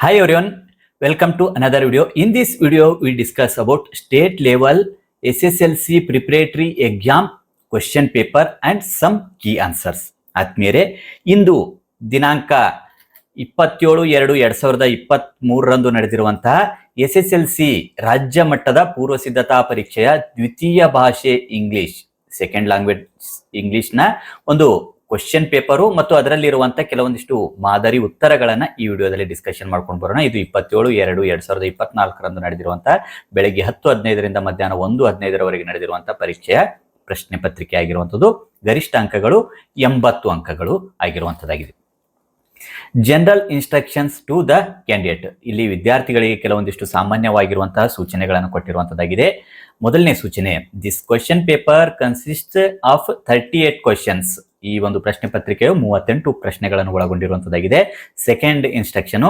Hi everyone, welcome to another video. In this video, we discuss about state level SSLC preparatory exam question paper and some key answers. ಆತ್ಮೀಯರೇ ಇಂದು ದಿನಾಂಕ ಇಪ್ಪತ್ತೇಳು ಎರಡು ಎರಡ್ ಸಾವಿರದ ಇಪ್ಪತ್ತ್ ಮೂರರಂದು ನಡೆದಿರುವಂತಹ ಎಸ್ ಎಸ್ ಎಲ್ ಸಿ ರಾಜ್ಯ ಮಟ್ಟದ ಪೂರ್ವ ಸಿದ್ಧತಾ ಪರೀಕ್ಷೆಯ ದ್ವಿತೀಯ ಭಾಷೆ ಇಂಗ್ಲಿಷ್ ಸೆಕೆಂಡ್ ಲ್ಯಾಂಗ್ವೇಜ್ ಇಂಗ್ಲಿಷ್ನ ಒಂದು ಕ್ವಶನ್ ಪೇಪರು ಮತ್ತು ಅದರಲ್ಲಿರುವಂತಹ ಕೆಲವೊಂದಿಷ್ಟು ಮಾದರಿ ಉತ್ತರಗಳನ್ನ ಈ ವಿಡಿಯೋದಲ್ಲಿ ಡಿಸ್ಕಷನ್ ಮಾಡ್ಕೊಂಡು ಬರೋಣ. ಇದು ಇಪ್ಪತ್ತೇಳು, ಎರಡು, ಎರಡ್ ಸಾವಿರದ ಇಪ್ಪತ್ನಾಲ್ಕರಂದು ನಡೆದಿರುವಂತಹ ಬೆಳಗ್ಗೆ ಹತ್ತು ಹದಿನೈದರಿಂದ ಮಧ್ಯಾಹ್ನ ಒಂದು ಹದಿನೈದರವರೆಗೆ ನಡೆದಿರುವಂತಹ ಪರೀಕ್ಷೆಯ ಪ್ರಶ್ನೆ ಪತ್ರಿಕೆ ಆಗಿರುವಂಥದ್ದು. ಗರಿಷ್ಠ ಅಂಕಗಳು ಎಂಬತ್ತು ಅಂಕಗಳು ಆಗಿರುವಂಥದ್ದಾಗಿದೆ. General instructions to the candidate ಇಲ್ಲಿ ವಿದ್ಯಾರ್ಥಿಗಳಿಗೆ ಕೆಲವೊಂದಿಷ್ಟು ಸಾಮಾನ್ಯವಾಗಿರುವಂತಹ ಸೂಚನೆಗಳನ್ನು ಕೊಟ್ಟಿರುವಂತದ್ದಾಗಿದೆ ಮೊದಲನೇ ಸೂಚನೆ this question paper consist of thirty eight questions ಈ ಒಂದು ಪ್ರಶ್ನೆ ಪತ್ರಿಕೆಯು ಮೂವತ್ತೆಂಟು ಪ್ರಶ್ನೆಗಳನ್ನು ಒಳಗೊಂಡಿರುವಂತದ್ದಾಗಿದೆ. Second instruction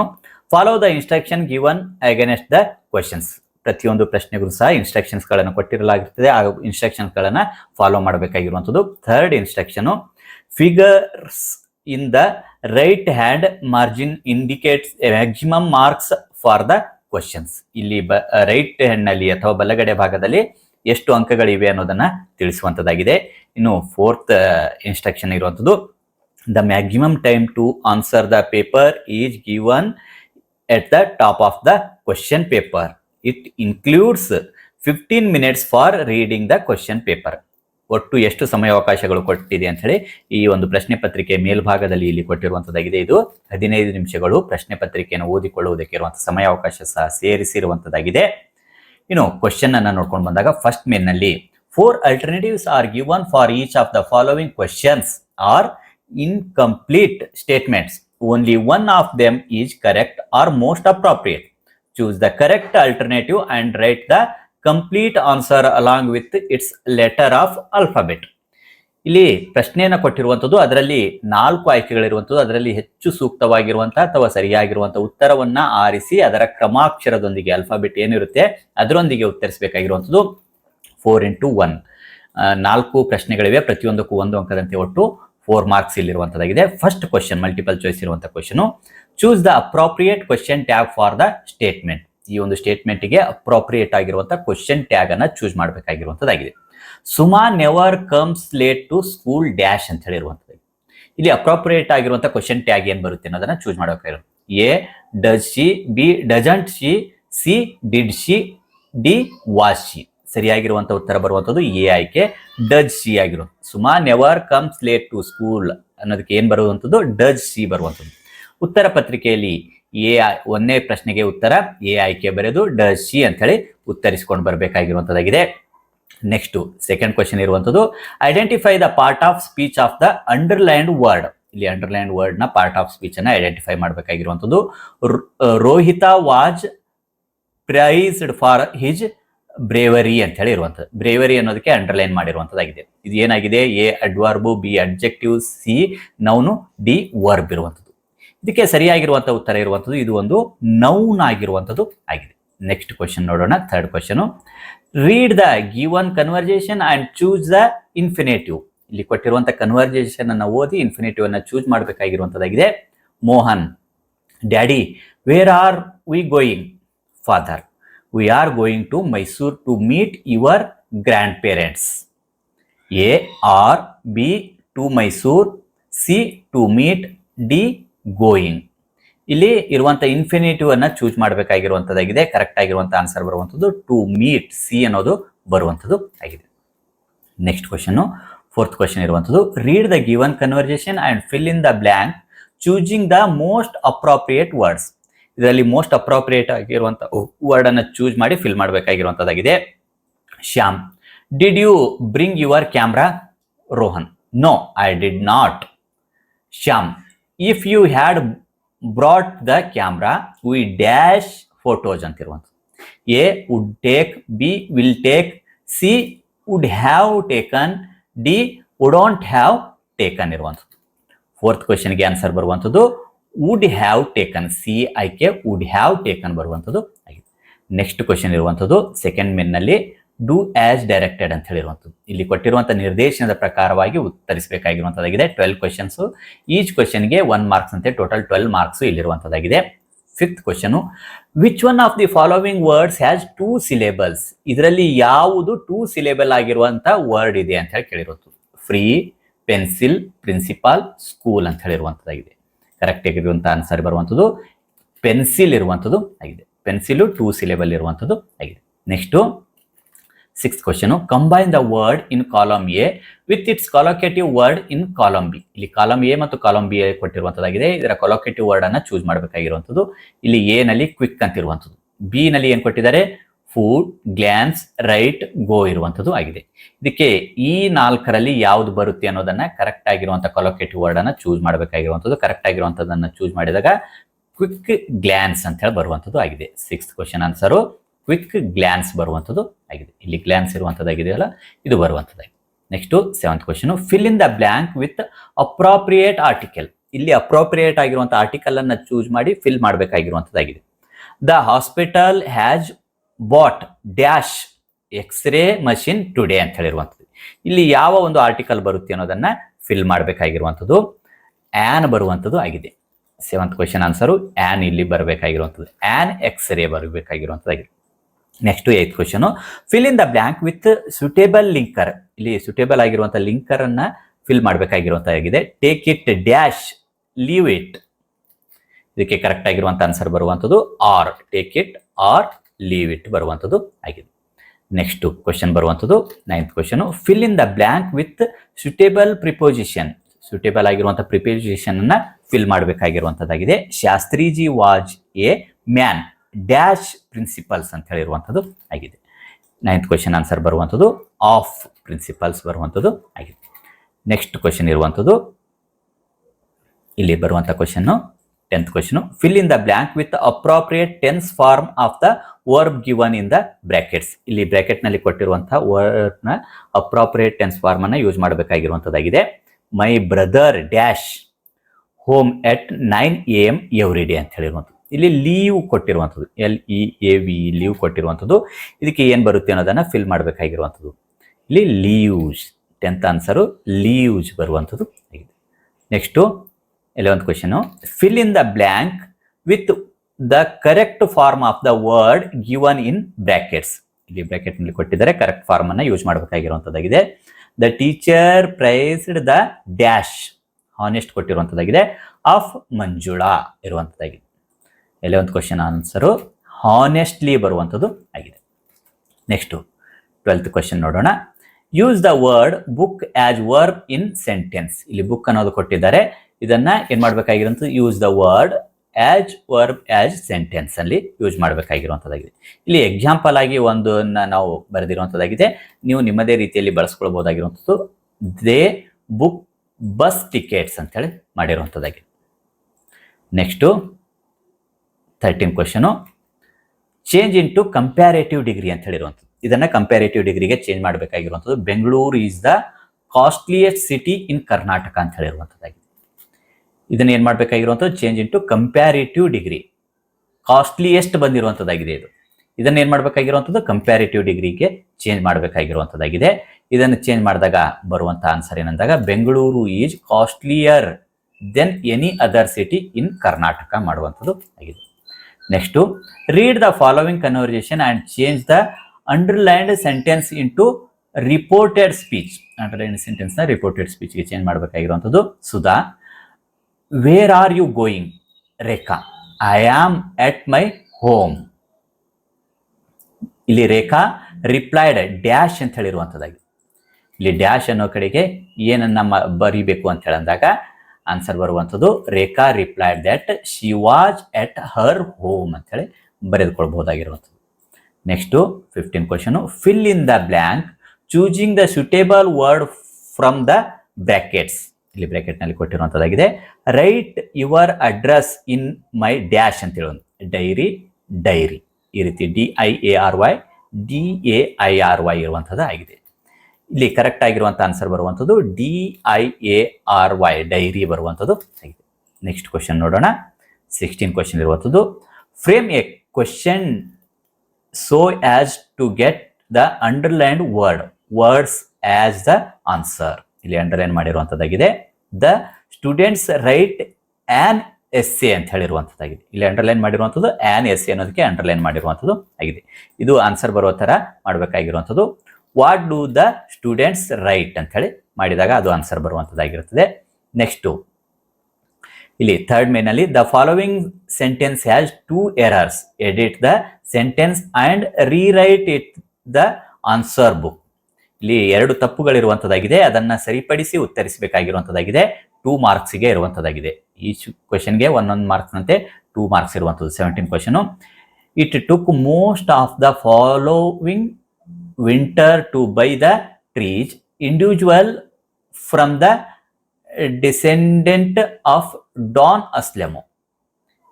follow the instruction given against the questions ಪ್ರತಿಯೊಂದು ಪ್ರಶ್ನೆಗೂ ಸಹ ಇನ್ಸ್ಟ್ರಕ್ಷನ್ಸ್ಗಳನ್ನು ಕೊಟ್ಟಿರಲಾಗಿರ್ತದೆ. ಆ ಇನ್ಸ್ಟ್ರಕ್ಷನ್ಸ್ ಗಳನ್ನ follow ಮಾಡಬೇಕಾಗಿರುವಂಥದ್ದು third instruction figures in the right hand margin indicates maximum marks for the questions ಇಲ್ಲಿ ರೈಟ್ ಹ್ಯಾಂಡ್ನಲ್ಲಿ ಅಥವಾ ಬಲಗಡೆ ಭಾಗದಲ್ಲಿ ಎಷ್ಟು ಅಂಕಗಳಿವೆ ಅನ್ನೋದನ್ನ ತಿಳಿಸುವಂತದ್ದಾಗಿದೆ. ಇನ್ನು ಫೋರ್ತ್ ಇನ್ಸ್ಟ್ರಕ್ಷನ್ ಇರುವಂಥದ್ದು the maximum time to answer the paper is given at the top of the question paper it includes fifteen minutes for reading the question paper ಒಟ್ಟು ಎಷ್ಟು ಸಮಯಾವಕಾಶಗಳು ಕೊಟ್ಟಿದೆ ಅಂತ ಹೇಳಿ ಈ ಒಂದು ಪ್ರಶ್ನೆ ಪತ್ರಿಕೆ ಮೇಲ್ಭಾಗದಲ್ಲಿ ಇಲ್ಲಿ ಕೊಟ್ಟಿರುವಂತದ್ದಾಗಿದೆ. ಇದು ಹದಿನೈದು ನಿಮಿಷಗಳು ಪ್ರಶ್ನೆ ಪತ್ರಿಕೆಯನ್ನು ಓದಿಕೊಳ್ಳುವುದಕ್ಕೆ ಇರುವಂತಹ ಸಮಯಾವಕಾಶ ಸಹ ಸೇರಿಸಿರುವಂತದ್ದಾಗಿದೆ. ಇನ್ನು ಕ್ವಶನ್ ಅನ್ನ ನೋಡ್ಕೊಂಡು ಬಂದಾಗ first ಮೇನ್ನಲ್ಲಿ four alternatives are given for each of the following questions are incomplete statements only one of them is correct or most appropriate choose the correct alternative and write the complete answer along with its letter of alphabet. ಇಲ್ಲಿ ಪ್ರಶ್ನೆಯನ್ನು ಕೊಟ್ಟಿರುವಂಥದ್ದು ಅದರಲ್ಲಿ ನಾಲ್ಕು ಆಯ್ಕೆಗಳಿರುವಂಥದ್ದು ಅದರಲ್ಲಿ ಹೆಚ್ಚು ಸೂಕ್ತವಾಗಿರುವಂತಹ ಅಥವಾ ಸರಿಯಾಗಿರುವಂತಹ ಉತ್ತರವನ್ನ ಆರಿಸಿ ಅದರ ಕ್ರಮಾಕ್ಷರದೊಂದಿಗೆ ಅಲ್ಫಾಬೆಟ್ ಏನಿರುತ್ತೆ ಅದರೊಂದಿಗೆ ಉತ್ತರಿಸಬೇಕಾಗಿರುವಂಥದ್ದು ಫೋರ್ ಇಂಟು ಒನ್ ನಾಲ್ಕು ಪ್ರಶ್ನೆಗಳಿವೆ, ಪ್ರತಿಯೊಂದಕ್ಕೂ ಒಂದು ಅಂಕದಂತೆ ಒಟ್ಟು ಫೋರ್ ಮಾರ್ಕ್ಸ್ ಇಲ್ಲಿರುವಂತದ್ದಾಗಿದೆ. ಫಸ್ಟ್ ಕ್ವಶನ್ ಮಲ್ಟಿಪಲ್ ಚಾಯ್ಸ್ ಇರುವಂತಹ question choose the appropriate question tag for the statement ಈ ಒಂದು ಸ್ಟೇಟ್ಮೆಂಟ್ಗೆ ಅಪ್ರಾಪ್ರಿಯೇಟ್ ಆಗಿರುವಂತಹ ಕ್ವಶನ್ ಟ್ಯಾಗ್ ಅನ್ನ choose ಮಾಡಬೇಕಾಗಿರುವಂತದ್ದಾಗಿದೆ. Suma never comes late to school dash ಅಂತ ಹೇಳಿರುವಂಥದ್ದು. ಇಲ್ಲಿ ಅಪ್ರೋಪ್ರಿಯೇಟ್ ಆಗಿರುವಂಥ ಕ್ವಶನ್ ಟ್ಯಾಗ್ ಏನು ಬರುತ್ತೆ ಅನ್ನೋದನ್ನ ಚೂಸ್ ಮಾಡಬೇಕಾಗಿರೋದು A does she B doesn't she C did she D was she ಸರಿಯಾಗಿರುವಂಥ ಉತ್ತರ ಬರುವಂತದ್ದು ಎ ಆಯ್ಕೆ ಡಜ್ ಸಿ ಆಗಿರೋದು Suma never comes late to school ಅನ್ನೋದಕ್ಕೆ ಏನು ಬರುವಂತದ್ದು ಡಜ್ ಸಿ ಬರುವಂತದ್ದು ಉತ್ತರ ಪತ್ರಿಕೆಯಲ್ಲಿ ಎ ಒಂದನೇ ಪ್ರಶ್ನೆಗೆ ಉತ್ತರ, ಎ ಆಯ್ಕೆ ಬರೆದು ಡಜ್ ಶಿ ಅಂತ ಹೇಳಿ ಉತ್ತರಿಸಿಕೊಂಡು ಬರಬೇಕಾಗಿರುವಂತದ್ದಾಗಿದೆ ನೆಕ್ಸ್ಟ್ ಸೆಕೆಂಡ್ ಕ್ವಶನ್ ಇರುವಂತದ್ದು identify the part of speech of the underlined word ಇಲ್ಲಿ ಅಂಡರ್ಲೈನ್ಡ್ ವರ್ಡ್ನ ಪಾರ್ಟ್ ಆಫ್ ಸ್ಪೀಚ್ ಅನ್ನ identify ಮಾಡಬೇಕಾಗಿರುವಂತದ್ದು. Rohit was praised for his bravery ಅಂತ ಹೇಳಿ ಇರುವಂಥದ್ದು ಬ್ರೇವರಿ ಅನ್ನೋದಕ್ಕೆ ಅಂಡರ್ಲೈನ್ ಮಾಡಿರುವಂಥದ್ದಾಗಿದೆ ಇದು ಏನಾಗಿದೆ? A adverb B adjective C noun D verb ಇರುವಂಥದ್ದು ಇದಕ್ಕೆ ಸರಿಯಾಗಿರುವಂತಹ ಉತ್ತರ ಇರುವಂಥದ್ದು ಇದು ಒಂದು ನೌನ್ ಆಗಿರುವಂತದ್ದು ಆಗಿದೆ. ನೆಕ್ಸ್ಟ್ ಕ್ವಶನ್ ನೋಡೋಣ. Third question read the given conversation and choose the infinitive ಇಲ್ಲಿ ಕೊಟ್ಟಿರುವಂತಹ ಕನ್ವರ್ಜೇಷನ್ ಅನ್ನ ಓದಿ ಇನ್ಫಿನೇಟಿವ್ ಅನ್ನ choose ಮಾಡಬೇಕಾಗಿರುವಂಥದ್ದಾಗಿದೆ Mohan daddy where are we going father we are going to Mysore to meet your grandparents A are B to Mysore C to meet D going ಇಲ್ಲಿ ಇರುವಂತ infinitive ಅನ್ನ choose ಮಾಡಬೇಕಾಗಿರುವಂತದ್ದಾಗಿದೆ. Correct ಆಗಿರುವಂತ answer ಬರುವಂತದ್ದು to meet C ಅನ್ನೋದು ಬರುವಂತದ್ದು ಆಗಿದೆ. Next question fourth question ಇರುವಂತದ್ದು read the given conversation and fill in the blank choosing the most appropriate words ಇದರಲ್ಲಿ ಮೋಸ್ಟ್ ಅಪ್ರಾಪ್ರಿಯೇಟ್ ಆಗಿರುವಂತ ವರ್ಡ್ ಅನ್ನ ಚೂಸ್ ಮಾಡಿ fill ಮಾಡಬೇಕಾಗಿರುವಂತದ್ದಾಗಿದೆ. Shyam did you bring your camera Rohan no I did not Shyam if you had brought the camera we dash photos ಅಂತಿರುವಂಥದ್ದು. A would take B will take C would have taken D wouldn't have taken ಇರುವಂಥದ್ದು. Fourth ಕ್ವಶನ್ಗೆ answer ಬರುವಂಥದ್ದು would have taken C ಆಯ್ಕೆ would have taken ಬರುವಂಥದ್ದು. ಆಗಿದೆ. Next question ಇರುವಂಥದ್ದು second ಮೆನ್ನಲ್ಲಿ do as directed ಅಂತ ಹೇಳಿರುವಂಥದ್ದು. ಇಲ್ಲಿ ಕೊಟ್ಟಿರುವಂಥ ನಿರ್ದೇಶನದ ಪ್ರಕಾರವಾಗಿ ಉತ್ತರಿಸಬೇಕಾಗಿರುವಂಥದ್ದಾಗಿದೆ. ಟ್ವೆಲ್ ಕ್ವೆಶನ್ಸು ಈಚ್ ಕ್ವಶನ್ಗೆ ಒನ್ ಮಾರ್ಕ್ಸ್ ಅಂತೆ total twelve marks ಇಲ್ಲಿರುವಂಥದ್ದಾಗಿದೆ. Fifth question which one of the following words has two syllables ಇದರಲ್ಲಿ ಯಾವುದು ಟೂ ಸಿಲೆಬಲ್ ಆಗಿರುವಂಥ ವರ್ಡ್ ಇದೆ ಅಂತ ಹೇಳಿ ಕೇಳಿರುವಂಥದ್ದು. ಫ್ರೀ ಪೆನ್ಸಿಲ್ ಪ್ರಿನ್ಸಿಪಾಲ್ ಸ್ಕೂಲ್ ಅಂತ ಹೇಳಿರುವಂಥದ್ದಾಗಿದೆ. ಕರೆಕ್ಟ್ ಆಗಿರುವಂಥ ಆನ್ಸರ್ ಬರುವಂಥದ್ದು. ಪೆನ್ಸಿಲ್ ಇರುವಂಥದ್ದು ಆಗಿದೆ. ಪೆನ್ಸಿಲು ಟೂ ಸಿಲೆಬಲ್ ಇರುವಂಥದ್ದು ಆಗಿದೆ. Next six question combine the word in column A with its collocative word in column B ಇಲ್ಲಿ ಕಾಲಮ್ ಎ ಮತ್ತು ಕಾಲಮ್ ಬಿ ಕೊಟ್ಟಿರುವಂಥದ್ದಾಗಿದೆ ಇದರ ಕಾಲೋಕೇಟಿವ್ ವರ್ಡ್ ಅನ್ನ ಚೂಸ್ ಮಾಡಬೇಕಾಗಿರುವಂಥದ್ದು ಇಲ್ಲಿ ಎ ನಲ್ಲಿ ಕ್ವಿಕ್ ಅಂತ ಇರುವಂಥದ್ದು ಬಿ ನಲ್ಲಿ ಏನ್ ಕೊಟ್ಟಿದ್ದಾರೆ? ಫುಡ್ ಗ್ಲಾನ್ಸ್ ರೈಟ್ ಗೋ ಇರುವಂಥದ್ದು ಆಗಿದೆ. ಇದಕ್ಕೆ ಈ ನಾಲ್ಕರಲ್ಲಿ ಯಾವ್ದು ಬರುತ್ತೆ ಅನ್ನೋದನ್ನ ಕರೆಕ್ಟ್ ಆಗಿರುವಂಥ ಕಾಲೋಕೇಟಿವ್ ವರ್ಡ್ ಅನ್ನ ಚೂಸ್ ಮಾಡಬೇಕಾಗಿರುವಂಥದ್ದು ಕರೆಕ್ಟ್ ಆಗಿರುವಂಥದ್ದನ್ನ ಚೂಸ್ ಮಾಡಿದಾಗ ಕ್ವಿಕ್ ಗ್ಲಾನ್ಸ್ ಅಂತ ಹೇಳಿ ಬರುವಂಥದ್ದು ಆಗಿದೆ. Six question answer quick glance ಬರುವಂಥದ್ದು ಆಗಿದೆ. ಇಲ್ಲಿ ಗ್ಲಾನ್ಸ್ ಇರುವಂಥದ್ದಾಗಿದೆಯಲ್ಲ, ಇದು ಬರುವಂಥದ್ದಾಗಿದೆ. Next seventh question fill in the blank with appropriate article ಇಲ್ಲಿ ಅಪ್ರಾಪ್ರಿಯೇಟ್ ಆಗಿರುವಂಥ ಆರ್ಟಿಕಲನ್ನು ಚೂಸ್ ಮಾಡಿ fill ಮಾಡಬೇಕಾಗಿರುವಂಥದ್ದಾಗಿದೆ. The hospital has bought dash X ray machine today ಅಂತ ಹೇಳಿರುವಂಥದ್ದು. ಇಲ್ಲಿ ಯಾವ ಒಂದು ಆರ್ಟಿಕಲ್ ಬರುತ್ತೆ ಅನ್ನೋದನ್ನ ಫಿಲ್ ಮಾಡಬೇಕಾಗಿರುವಂಥದ್ದು. ಆ್ಯನ್ ಬರುವಂಥದ್ದು ಆಗಿದೆ. ಸೆವೆಂತ್ ಕ್ವಶನ್ ಆನ್ಸರು ಆ್ಯನ್ ಇಲ್ಲಿ ಬರಬೇಕಾಗಿರುವಂಥದ್ದು. An x ray ಬರಬೇಕಾಗಿರುವಂಥದ್ದಾಗಿದೆ. Next eighth question fill in the blank with suitable linker ಇಲ್ಲಿ ಸುಟೇಬಲ್ ಆಗಿರುವಂಥ ಲಿಂಕರ್ ಅನ್ನ fill ಮಾಡಬೇಕಾಗಿರುವಂತಾಗಿದೆ. Take it dash leave it ಇದಕ್ಕೆ ಕರೆಕ್ಟ್ ಆಗಿರುವಂಥ ಆನ್ಸರ್ ಬರುವಂಥದ್ದು or take it or leave it ಬರುವಂಥದ್ದು ಆಗಿದೆ. ನೆಕ್ಸ್ಟ್ ಕ್ವಶನ್ ಬರುವಂಥದ್ದು ninth question fill in the blank with suitable preposition suitable ಆಗಿರುವಂಥ ಪ್ರಿಪೋಸಿಷನ್ ಅನ್ನ ಫಿಲ್ ಮಾಡಬೇಕಾಗಿರುವಂಥದ್ದಾಗಿದೆ Shastriji was a man. Dash principles ಅಂತ ಹೇಳಿರುವಂಥದ್ದು ಆಗಿದೆ. ನೈನ್ತ್ ಕ್ವಶನ್ ಆನ್ಸರ್ ಬರುವಂಥದ್ದು ಆಫ್ ಪ್ರಿನ್ಸಿಪಲ್ಸ್ ಬರುವಂಥದ್ದು ಆಗಿದೆ. ನೆಕ್ಸ್ಟ್ ಕ್ವಶನ್ ಇರುವಂಥದ್ದು ಇಲ್ಲಿ ಬರುವಂಥ question tenth question fill in the blank with appropriate tense form of the verb given in the brackets ಇಲ್ಲಿ ಬ್ರಾಕೆಟ್ನಲ್ಲಿ ಕೊಟ್ಟಿರುವಂತಹ ವರ್ಡ್ನ ಅಪ್ರಾಪ್ರಿಯೇಟ್ ಟೆನ್ಸ್ ಫಾರ್ಮ್ ಅನ್ನ use ಮಾಡಬೇಕಾಗಿರುವಂತದ್ದಾಗಿದೆ my brother dash home at nine A M every day ಅಂತ ಹೇಳಿರುವಂಥದ್ದು. ಇಲ್ಲಿ leave ಕೊಟ್ಟಿರುವಂಥದ್ದು. L E A V leave ಕೊಟ್ಟಿರುವಂಥದ್ದು. ಇದಕ್ಕೆ ಏನು ಬರುತ್ತೆ ಅನ್ನೋದನ್ನು ಫಿಲ್ ಮಾಡಬೇಕಾಗಿರುವಂಥದ್ದು. ಇಲ್ಲಿ ಲೀವ್ಸ್ ಟೆಂತ್ ಆನ್ಸರು ಲೀವ್ಸ್ ಬರುವಂಥದ್ದು. ಆಗಿದೆ ನೆಕ್ಸ್ಟು ಒಂದು question fill in the blank with the correct form of the word given in brackets ಇಲ್ಲಿ ಬ್ರ್ಯಾಕೆಟ್ನಲ್ಲಿ ಕೊಟ್ಟಿದ್ದಾರೆ ಕರೆಕ್ಟ್ ಫಾರ್ಮನ್ನು use ಮಾಡಬೇಕಾಗಿರುವಂಥದ್ದಾಗಿದೆ. The teacher praised the dash honest ಕೊಟ್ಟಿರುವಂಥದ್ದಾಗಿದೆ. Of Manjula ಇರುವಂತದ್ದಾಗಿದೆ ಎಲೆವೆಂತ್ ಕ್ವಶನ್ ಆನ್ಸರು ಹಾನೆಸ್ಟ್ಲಿ ಬರುವಂಥದ್ದು ಆಗಿದೆ. ನೆಕ್ಸ್ಟು ಟ್ವೆಲ್ತ್ ಕ್ವಶನ್ ನೋಡೋಣ. Use the word book as verb in sentence ಇಲ್ಲಿ book ಅನ್ನೋದು ಕೊಟ್ಟಿದ್ದಾರೆ. ಇದನ್ನ ಏನ್ ಮಾಡ್ಬೇಕಾಗಿರೋ use the word as verb as sentence ಅಲ್ಲಿ ಯೂಸ್ ಮಾಡಬೇಕಾಗಿರುವಂಥದ್ದಾಗಿದೆ ಇಲ್ಲಿ ಎಕ್ಸಾಂಪಲ್ ಆಗಿ ಒಂದನ್ನ ನಾವು ಬರೆದಿರುವಂಥದ್ದಾಗಿದೆ ನೀವು ನಿಮ್ಮದೇ ರೀತಿಯಲ್ಲಿ ಬಳಸ್ಕೊಳ್ಬಹುದಾಗಿರುವಂಥದ್ದು ದೇ ಬುಕ್ ಬಸ್ ಟಿಕೆಟ್ಸ್ ಅಂತೇಳಿ ಮಾಡಿರುವಂಥದ್ದಾಗಿದೆ next thirteen question change into comparative degree ಅಂತ ಹೇಳಿರುವಂಥದ್ದು. ಇದನ್ನ ಕಂಪ್ಯಾರೇಟಿವ್ ಡಿಗ್ರಿಗೆ change ಮಾಡಬೇಕಾಗಿರುವಂಥದ್ದು. Bengaluru is the costliest city in Karnataka ಅಂತ ಹೇಳಿರುವಂಥದ್ದಾಗಿದೆ. ಇದನ್ನ ಏನ್ ಮಾಡಬೇಕಾಗಿರುವಂಥದ್ದು? Change into comparative degree costliest ಬಂದಿರುವಂಥದ್ದಾಗಿದೆ ಇದು. ಇದನ್ನ ಏನ್ ಮಾಡಬೇಕಾಗಿರುವಂಥದ್ದು? ಕಂಪ್ಯಾರೇಟಿವ್ ಡಿಗ್ರಿಗೆ ಚೇಂಜ್ ಮಾಡಬೇಕಾಗಿರುವಂಥದ್ದಾಗಿದೆ. ಇದನ್ನು ಚೇಂಜ್ ಮಾಡಿದಾಗ ಬರುವಂಥ answer ಏನಂದಾಗ Bengaluru is costlier than any other city in Karnataka ಮಾಡುವಂಥದ್ದು ಆಗಿದೆ. Next read the following conversation and change the underlined sentence into reported speech underlined ಸೆಂಟೆನ್ಸ್ನ reported ಸ್ಪೀಚ್ಗೆ change ಮಾಡಬೇಕಾಗಿರುವಂಥದ್ದು Sudha where are you going Rekha I am at my home ಇಲ್ಲಿ Rekha replied dash ಅಂತ ಹೇಳಿರುವಂಥದ್ದಾಗಿ. ಇಲ್ಲಿ dash ಅನ್ನೋ ಕಡೆಗೆ ಏನನ್ನ ಬರಿಬೇಕು ಅಂತ ಹೇಳಂದಾಗ ಆನ್ಸರ್ ಬರುವಂಥದ್ದು Rekha replied that she was at her home ಅಂತ ಹೇಳಿ ಬರೆದುಕೊಳ್ಬಹುದಾಗಿರುವಂಥದ್ದು next fifteen question fill in the blank choosing the suitable word from the brackets ಇಲ್ಲಿ ಬ್ರ್ಯಾಕೆಟ್ನಲ್ಲಿ ಕೊಟ್ಟಿರುವಂಥದ್ದಾಗಿದೆ write your address in my dash ಅಂತ ಹೇಳೋದು ಡೈರಿ ಡೈರಿ ಈ ರೀತಿ D I A R Y D A I R Y ಇರುವಂಥದ್ದು ಆಗಿದೆ ಇಲ್ಲಿ correct ಆಗಿರುವಂಥ ಆನ್ಸರ್ ಬರುವಂಥದ್ದು D I A R Y diary ಬರುವಂಥದ್ದು ಆಗಿದೆ ನೆಕ್ಸ್ಟ್ ಕ್ವಶನ್ ನೋಡೋಣ. ಸಿಕ್ಸ್ಟೀನ್ ಕ್ವಶನ್ ಇರುವಂಥದ್ದು frame a question so as to get the underlined word words as the answer ಇಲ್ಲಿ underline ಮಾಡಿರುವಂಥದ್ದಾಗಿದೆ the students write an essay ಅಂತ ಹೇಳಿರುವಂಥದ್ದಾಗಿದೆ ಇಲ್ಲಿ underline ಮಾಡಿರುವಂಥದ್ದು on S A ಅನ್ನೋದಕ್ಕೆ ಅಂಡರ್ಲೈನ್ ಮಾಡಿರುವಂಥದ್ದು ಆಗಿದೆ. ಇದು ಆನ್ಸರ್ ಬರುವ ಥರ ಮಾಡಬೇಕಾಗಿರುವಂಥದ್ದು what do the students write ಅಂತ ಹೇಳಿ ಮಾಡಿದಾಗ ಅದು ಆನ್ಸರ್ ಬರುವಂತದ್ದಾಗಿರುತ್ತದೆ. ನೆಕ್ಸ್ಟು, ಇಲ್ಲಿ ಥರ್ಡ್ ಮೇನಲ್ಲಿ, the following sentence has two errors. Edit the sentence and rewrite it the answer book. ಇಲ್ಲಿ ಎರಡು ತಪ್ಪುಗಳಿರುವಂಥದ್ದಾಗಿದೆ ಅದನ್ನ ಸರಿಪಡಿಸಿ ಉತ್ತರಿಸಬೇಕಾಗಿರುವಂಥದ್ದಾಗಿದೆ ಟೂ ಮಾರ್ಕ್ಸ್ಗೆ ಇರುವಂಥದ್ದಾಗಿದೆ ಈ ಕ್ವೆಶನ್ಗೆ ಒಂದೊಂದು ಮಾರ್ಕ್ಸ್ನಂತೆ ಟೂ ಮಾರ್ಕ್ಸ್ ಇರುವಂಥದ್ದು seventeen question it took most of the following winter to by the trees, individual from the descendant of Don ಅಸ್ಲೆಮು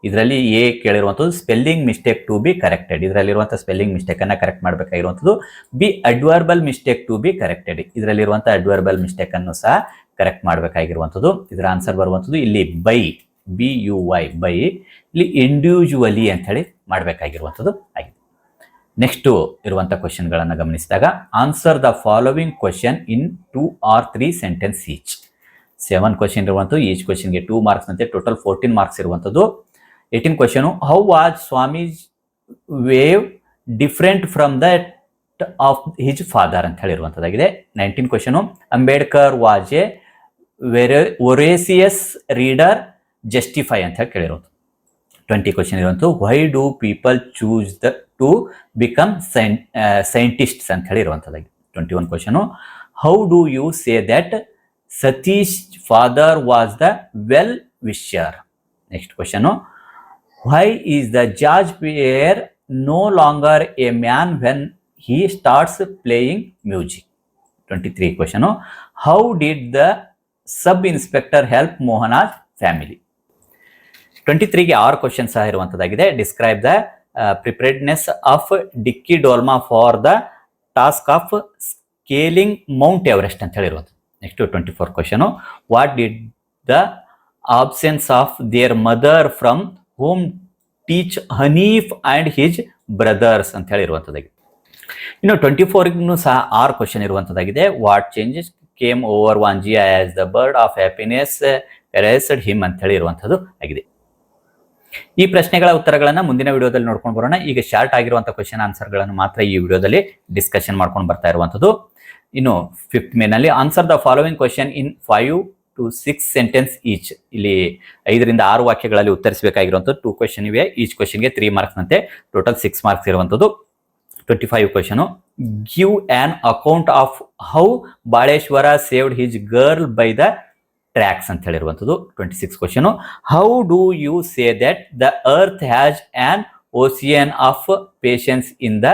ಇದರಲ್ಲಿ A ಕೇಳಿರುವಂಥದ್ದು spelling mistake to be corrected ಇದರಲ್ಲಿರುವಂಥ spelling ಮಿಸ್ಟೇಕನ್ನು correct ಮಾಡಬೇಕಾಗಿರುವಂಥದ್ದು B adverbial mistake to be corrected ಇದರಲ್ಲಿರುವಂಥ adverbial ಮಿಸ್ಟೇಕನ್ನು ಸಹ correct ಮಾಡಬೇಕಾಗಿರುವಂಥದ್ದು. ಇದರ answer ಬರುವಂಥದ್ದು ಇಲ್ಲಿ buy B U Y buy ಇಲ್ಲಿ individually ಅಂತ ಹೇಳಿ ಮಾಡಬೇಕಾಗಿರುವಂಥದ್ದು ಆಗಿದೆ. ನೆಕ್ಸ್ಟ್ ಇರುವಂಥ ಕ್ವಶನ್ಗಳನ್ನು ಗಮನಿಸಿದಾಗ answer the following question in two or three sentence each seven question ಇರುವಂಥದ್ದು ಈಚ್ ಕ್ವಶನ್ಗೆ ಟೂ ಮಾರ್ಕ್ಸ್ ಅಂತೆ ಟೋಟಲ್ ಫೋರ್ಟೀನ್ ಮಾರ್ಕ್ಸ್ ಇರುವಂಥದ್ದು eighteen question how was Swami wave different from the of his father ಅಂತ ಹೇಳಿರುವಂಥದ್ದಾಗಿದೆ nineteen question Ambedkar was a very voracious reader justify ಅಂತ ಹೇಳಿ ಕೇಳಿರೋದು twenty question ಇರುವಂಥ why do people choose the to become sign scientists ಅಂತ ಹೇಳಿ ಇರುವಂಥದ್ದಾಗಿ twenty one question how do you say that Satish father was the well wisher next question why is the George pier no longer a man when he starts playing music twenty three question how did the sub inspector help Mohan's family twenty ತ್ರೀಗೆ ಆರು question ಸಹ ಇರುವಂತದ್ದಾಗಿದೆ. Describe the preparedness of Dicky Dolma for the task of scaling Mount Everest ಅಂತ ಹೇಳಿರುವಂಥದ್ದು. Next twenty four question what did the absence of their mother from home teach Hanif and his brothers ಅಂತ ಹೇಳಿರುವಂಥದ್ದಾಗಿದೆ. ಇನ್ನು twenty ಫೋರ್ಗೂ ಸಹ ಆರು question ಇರುವಂಥದ್ದಾಗಿದೆ. What changes came over Van G as the bird of happiness him ಅಂತ ಹೇಳಿ ಇರುವಂಥದ್ದು ಆಗಿದೆ. ಈ ಪ್ರಶ್ನೆಗಳ ಉತ್ತರಗಳನ್ನು ಮುಂದಿನ ವಿಡಿಯೋದಲ್ಲಿ ನೋಡ್ಕೊಂಡು ಬರೋಣ. ಈಗ ಶಾರ್ಟ್ ಆಗಿರುವಂಥ ಕ್ವಶನ್ ಆನ್ಸರ್ಗಳನ್ನು ಮಾತ್ರ ಈ ವಿಡಿಯೋದಲ್ಲಿ ಡಿಸ್ಕಷನ್ ಮಾಡ್ಕೊಂಡು ಬರ್ತಾ ಇರುವಂಥದ್ದು ಇನ್ನು ಫಿಫ್ತ್ ಮೇನಲ್ಲಿ answer the following question in five to six sentence each ಇಲ್ಲಿ ಐದರಿಂದ ಆರು ವಾಕ್ಯಗಳಲ್ಲಿ ಉತ್ತರಿಸಬೇಕಾಗಿರುವಂಥದ್ದು ಟೂ ಕ್ವಶನ್ ಇವೆ. ಈಚ್ ಕ್ವಶನ್ಗೆ ತ್ರೀ ಮಾರ್ಕ್ಸ್ ಅಂತೆ ಟೋಟಲ್ ಸಿಕ್ಸ್ ಮಾರ್ಕ್ಸ್ ಇರುವಂಥದ್ದು twenty five question give an account of how Baleshwara saved his girl by the tracks ಅಂತ ಹೇಳಿರುವಂಥದ್ದು twenty six question how do you say that the earth has an ocean of patience in the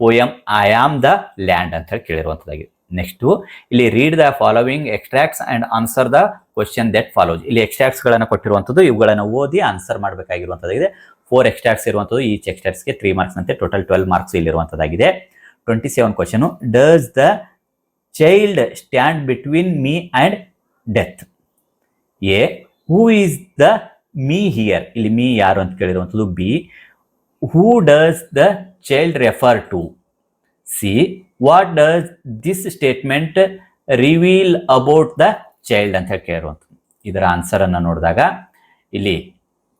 poem I am the land ಅಂತ ಹೇಳಿ ಕೇಳಿರುವಂಥದ್ದಾಗಿದೆ next ಇಲ್ಲಿ read the following extracts and answer the question that follows ಇಲ್ಲಿ ಎಕ್ಸ್ಟ್ರಾಕ್ಟ್ಸ್ಗಳನ್ನು ಕೊಟ್ಟಿರುವಂಥದ್ದು ಇವುಗಳನ್ನು ಓದಿ answer ಮಾಡಬೇಕಾಗಿರುವಂಥದ್ದಾಗಿದೆ. ಫೋರ್ ಎಕ್ಸ್ಟ್ರಾಕ್ಟ್ಸ್ ಇರುವಂಥದ್ದು ಈಚ್ ಎಕ್ಸ್ಟ್ರಾಕ್ಟ್ಸ್ಗೆ ತ್ರೀ ಮಾರ್ಕ್ಸ್ ಅಂತೆ total twelve marks ಇಲ್ಲಿರುವಂಥದ್ದಾಗಿದೆ. Twenty seven question does the child stand between me and death A who is the me here ಇಲ್ಲಿ ಮೀ ಯಾರು ಅಂತ ಕೇಳಿರುವಂಥದ್ದು B who does the child refer to C what does this statement reveal about the child ಅಂತ ಹೇಳಿ ಕೇಳಿರುವಂಥದ್ದು. ಇದರ answer ಅನ್ನು ನೋಡಿದಾಗ ಇಲ್ಲಿ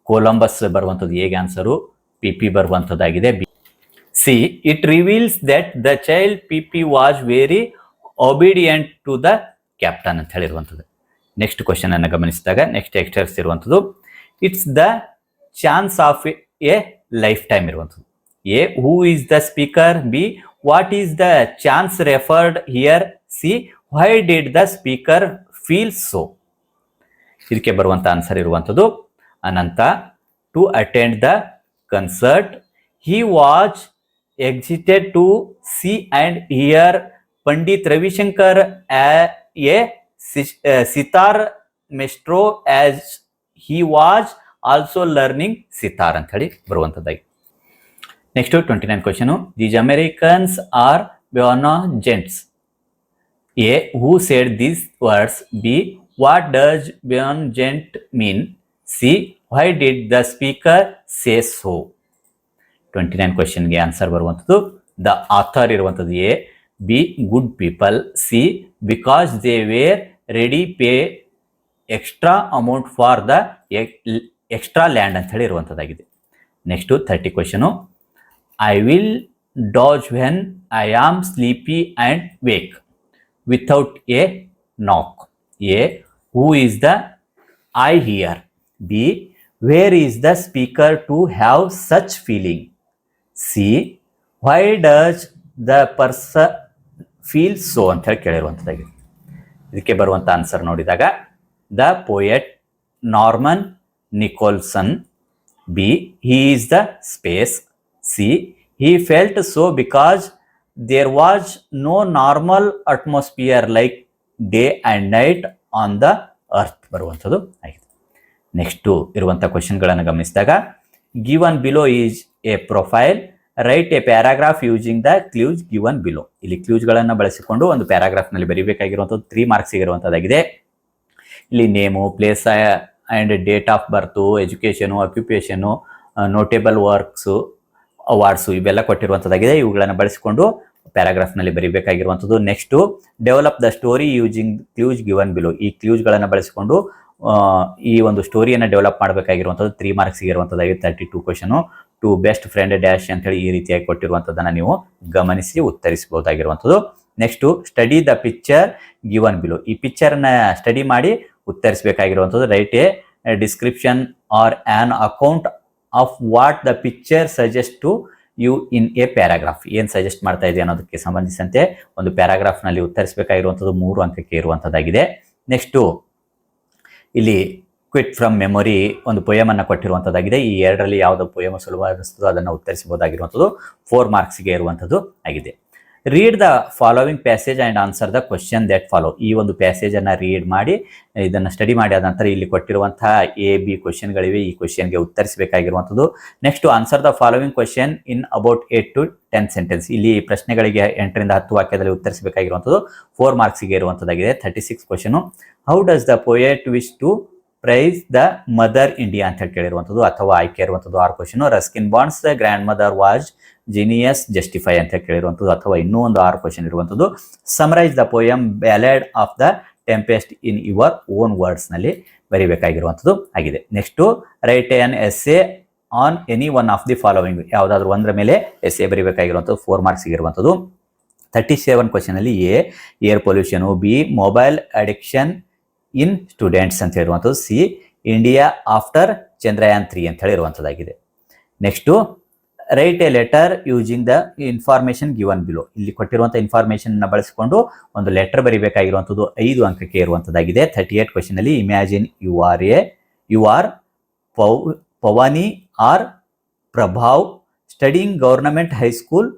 Columbus ಬರುವಂಥದ್ದು ಹೇಗೆ answer P P ಬರುವಂಥದ್ದಾಗಿದೆ. B C it reveals that the child P P was very obedient to the captain ಅಂತ ಹೇಳಿರುವಂಥದ್ದು. ನೆಕ್ಸ್ಟ್ ಕ್ವಶನ್ ಅನ್ನು ಗಮನಿಸಿದಾಗ ನೆಕ್ಸ್ಟ್ ಎಕ್ಸ್ಟರ್ಸ್ ಇರುವಂಥದ್ದು it's the chance of a lifetime ಇರುವಂಥದ್ದು A who is the speaker B what is the chance referred here C why did the speaker feel so ಇದಕ್ಕೆ ಬರುವಂಥ ಆನ್ಸರ್ ಇರುವಂಥದ್ದು Ananta to attend the concert he was excited to see and hear Pandit Ravishankar a sitar maestro as he was also learning sitar ಅಂತ ಹೇಳಿ ಬರುವಂಥದ್ದಾಗಿ. Next twenty nine question these Americans are gents A who said these words B what does gent mean C why did the speaker say so twenty nine ಕ್ವಶನ್ಗೆ answer ಬರುವಂಥದ್ದು. The author ಇರುವಂಥದ್ದು A B good people C because they were ready pay extra amount for the extra land ಅಂತ ಹೇಳಿ ಇರುವಂಥದ್ದಾಗಿದೆ next thirty question I will doze when I am sleepy and wake without a knock A who is the I here B where is the speaker to have such feeling C why does the person feel so ಅಂತ ಹೇಳಿ ಕೇಳಿರುವಂಥದ್ದಾಗಿದೆ ಇದಕ್ಕೆ ಬರುವಂಥ answer ನೋಡಿದಾಗ the poet Norman Nicholson B he is the space C he felt so because there was no normal atmosphere like day and night on the earth ಬರುವಂಥದ್ದು ಆಗಿದೆ. Next ಇರುವಂಥ ಕ್ವಶನ್ಗಳನ್ನು ಗಮನಿಸಿದಾಗ given below is a profile write a paragraph using the clues given below. ಇಲ್ಲಿ ಕ್ಲೂಸ್ಗಳನ್ನು ಬಳಸಿಕೊಂಡು ಒಂದು ಪ್ಯಾರಾಗ್ರಾಫ್ನಲ್ಲಿ ಬರೀಬೇಕಾಗಿರುವಂಥದ್ದು three marks ಇರುವಂಥದ್ದಾಗಿದೆ. ಇಲ್ಲಿ name, place and date of birth, education occupation notable works, awards ಇವೆಲ್ಲ ಕೊಟ್ಟಿರುವಂಥದ್ದಾಗಿದೆ. ಇವುಗಳನ್ನು ಬಳಸಿಕೊಂಡು ಪ್ಯಾರಾಗ್ರಾಫ್ನಲ್ಲಿ ಬರೀಬೇಕಾಗಿರುವಂಥದ್ದು. Next, develop the story using clues given below. ಈ ಕ್ಲೂಸ್ಗಳನ್ನು ಬಳಸಿಕೊಂಡು ಈ ಒಂದು ಸ್ಟೋರಿಯನ್ನು ಡೆವಲಪ್ ಮಾಡಬೇಕಾಗಿರುವಂಥದ್ದು three marks ಇರುವಂಥದ್ದಾಗಿದೆ thirty two question to best friend dash ಅಂತ ಹೇಳಿ ಈ ರೀತಿಯಾಗಿ ಕೊಟ್ಟಿರುವಂಥದ್ದನ್ನು ನೀವು ಗಮನಿಸಿ ಉತ್ತರಿಸಬಹುದಾಗಿರುವಂಥದ್ದು. Next study the picture given below ಈ ಪಿಕ್ಚರ್ನ ಸ್ಟಡಿ ಮಾಡಿ ಉತ್ತರಿಸಬೇಕಾಗಿರುವಂಥದ್ದು. Write a description or on account of what the picture suggest to you in a paragraph ಏನು ಸಜೆಸ್ಟ್ ಮಾಡ್ತಾ ಇದೆ ಅನ್ನೋದಕ್ಕೆ ಸಂಬಂಧಿಸಿದಂತೆ ಒಂದು ಪ್ಯಾರಾಗ್ರಾಫ್ನಲ್ಲಿ ಉತ್ತರಿಸಬೇಕಾಗಿರುವಂಥದ್ದು ಮೂರು ಅಂಕಕ್ಕೆ ಇರುವಂಥದ್ದಾಗಿದೆ. ನೆಕ್ಸ್ಟು ಇಲ್ಲಿ ಕ್ವಿಟ್ ಫ್ರಮ್ ಮೆಮೊರಿ ಒಂದು ಪೊಯಮನ್ನು ಕೊಟ್ಟಿರುವಂಥದ್ದಾಗಿದೆ ಈ ಎರಡರಲ್ಲಿ ಯಾವುದು ಪೊಯಮ ಸುಲಭ ಅನ್ನಿಸ್ತದೋ ಅದನ್ನು ಉತ್ತರಿಸಬಹುದಾಗಿರುವಂಥದ್ದು ಫೋರ್ ಮಾರ್ಕ್ಸ್ಗೆ ಇರುವಂಥದ್ದು ಆಗಿದೆ. Read the following passage and answer the question that follow ಈ ಒಂದು ಪ್ಯಾಸೇಜನ್ನು ರೀಡ್ ಮಾಡಿ, ಇದನ್ನು ಸ್ಟಡಿ ಮಾಡಿ, ಆದ ನಂತರ ಇಲ್ಲಿ ಕೊಟ್ಟಿರುವಂತಹ ಎ ಬಿ ಕ್ವಶನ್ಗಳಿವೆ ಈ ಕ್ವಶನ್ಗೆ ಉತ್ತರಿಸಬೇಕಾಗಿರುವಂಥದ್ದು next answer the following question in about eight to ten sentence ಇಲ್ಲಿ ಪ್ರಶ್ನೆಗಳಿಗೆ ಎಂಟರಿಂದ ಹತ್ತು ವಾಕ್ಯದಲ್ಲಿ ಉತ್ತರಿಸಬೇಕಾಗಿರುವಂಥದ್ದು ಫೋರ್ ಮಾರ್ಕ್ಸಿಗೆ ಇರುವಂಥದ್ದಾಗಿದೆ thirty six question how does the poet wish to praise the mother India ಅಂತ ಹೇಳಿ ಕೇಳಿರುವಂಥದ್ದು ಅಥವಾ ಆಯ್ಕೆ ಇರುವಂಥದ್ದು ಆರು question Ruskin Bond's the grandmother was genius justify ಅಂತ ಕೇಳಿರುವಂಥದ್ದು ಅಥವಾ ಇನ್ನೂ ಒಂದು ಆರು ಕ್ವಶನ್ ಇರುವಂಥದ್ದು. Summarise the poem ballad of the tempest in your own ವರ್ಡ್ಸ್ನಲ್ಲಿ ಬರಿಬೇಕಾಗಿರುವಂಥದ್ದು ಆಗಿದೆ. Next write an essay on any one of the following ಯಾವುದಾದ್ರೂ ಒಂದರ ಮೇಲೆ ಎಸ್ ಎ ಬರಿಬೇಕಾಗಿರುವಂಥದ್ದು ಫೋರ್ ಮಾರ್ಕ್ಸ್ ಇರುವಂಥದ್ದು thirty seven ಕ್ವಶನಲ್ಲಿ a air pollution B mobile addiction in students ಅಂತ ಹೇಳಿರುವಂಥದ್ದು C India after Chandrayaan three ಅಂತ ಇರುವಂಥದ್ದಾಗಿದೆ. Next write a letter using the information given below ಇಲ್ಲಿ ಕೊಟ್ಟಿರುವಂಥ information ಬಳಸಿಕೊಂಡು ಒಂದು ಲೆಟರ್ ಬರೀಬೇಕಾಗಿರುವಂಥದ್ದು ಐದು ಅಂಕಕ್ಕೆ ಇರುವಂಥದ್ದಾಗಿದೆ. Thirty eight ಕ್ವಶನಲ್ಲಿ imagine you are a you are ಪೌ, Pavani or Prabhav studying government high school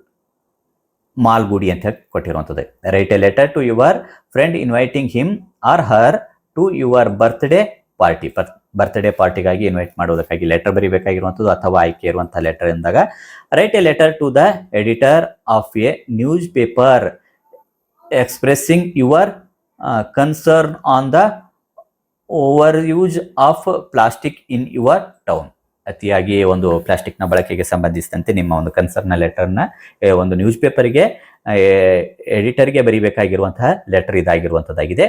Malgudi ಅಂತ ಕೊಟ್ಟಿರುವಂಥದ್ದು. Write a letter to your friend inviting him or her to your birthday party birthday ಪಾರ್ಟಿಗಾಗಿ invite ಮಾಡೋದಕ್ಕಾಗಿ letter ಬರೀಬೇಕಾಗಿರುವಂಥದ್ದು ಅಥವಾ ಆಯ್ಕೆ ಇರುವಂಥ letter ಎಂದಾಗ write a letter to the editor of a newspaper expressing your concern on the overuse of plastic in your town ಅತಿಯಾಗಿ ಒಂದು ಪ್ಲಾಸ್ಟಿಕ್ನ ಬಳಕೆಗೆ ಸಂಬಂಧಿಸಿದಂತೆ ನಿಮ್ಮ ಒಂದು ಕನ್ಸರ್ನ ಲೆಟರ್ನ ಒಂದು ನ್ಯೂಸ್ ಪೇಪರ್ಗೆ ಎಡಿಟರ್ಗೆ ಬರೀಬೇಕಾಗಿರುವಂತಹ ಲೆಟರ್ ಇದಾಗಿರುವಂಥದ್ದಾಗಿದೆ.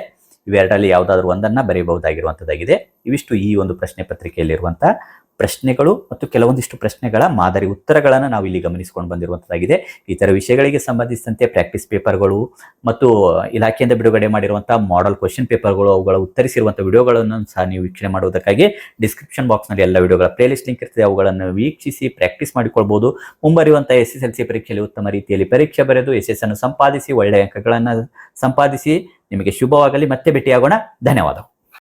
ಇವೆರಡರಲ್ಲಿ ಯಾವುದಾದ್ರೂ ಒಂದನ್ನು ಬರೀಬಹುದಾಗಿರುವಂಥದ್ದಾಗಿದೆ ಇವಿಷ್ಟು ಈ ಒಂದು ಪ್ರಶ್ನೆ ಪತ್ರಿಕೆಯಲ್ಲಿರುವಂಥ ಪ್ರಶ್ನೆಗಳು ಮತ್ತು ಕೆಲವೊಂದಿಷ್ಟು ಪ್ರಶ್ನೆಗಳ ಮಾದರಿ ಉತ್ತರಗಳನ್ನು ನಾವು ಇಲ್ಲಿ ಗಮನಿಸಿಕೊಂಡು ಬಂದಿರುವಂಥದ್ದಾಗಿದೆ ಈ ಥರ ವಿಷಯಗಳಿಗೆ ಸಂಬಂಧಿಸಿದಂತೆ ಪ್ರಾಕ್ಟೀಸ್ ಪೇಪರ್ಗಳು ಮತ್ತು ಇಲಾಖೆಯಿಂದ ಬಿಡುಗಡೆ ಮಾಡಿರುವಂಥ ಮಾಡಲ್ ಕ್ವಶನ್ ಪೇಪರ್ಗಳು ಅವುಗಳ ಉತ್ತರಿಸಿರುವಂಥ ವಿಡಿಯೋಗಳನ್ನು ಸಹ ನೀವು ವೀಕ್ಷಣೆ ಮಾಡುವುದಕ್ಕಾಗಿ ಡಿಸ್ಕ್ರಿಪ್ಷನ್ ಬಾಕ್ಸ್ನಲ್ಲಿ ಎಲ್ಲ ವಿಡಿಯೋಗಳ ಪ್ಲೇಲಿಸ್ಟ್ ಲಿಂಕ್ ಇರ್ತದೆ. ಅವುಗಳನ್ನು ವೀಕ್ಷಿಸಿ ಪ್ರಾಕ್ಟೀಸ್ ಮಾಡಿಕೊಳ್ಬೋದು. ಮುಂಬರುವಂಥ ಎಸ್ ಎಸ್ ಎಲ್ ಸಿ ಪರೀಕ್ಷೆಯಲ್ಲಿ ಉತ್ತಮ ರೀತಿಯಲ್ಲಿ ಪರೀಕ್ಷೆ ಬರೆದು ಯಶಸ್ಸನ್ನು ಸಂಪಾದಿಸಿ ಒಳ್ಳೆಯ ಅಂಕಗಳನ್ನು ಸಂಪಾದಿಸಿ ನಿಮಗೆ ಶುಭವಾಗಲಿ ಮತ್ತೆ ಭೇಟಿಯಾಗೋಣ. ಧನ್ಯವಾದಗಳು.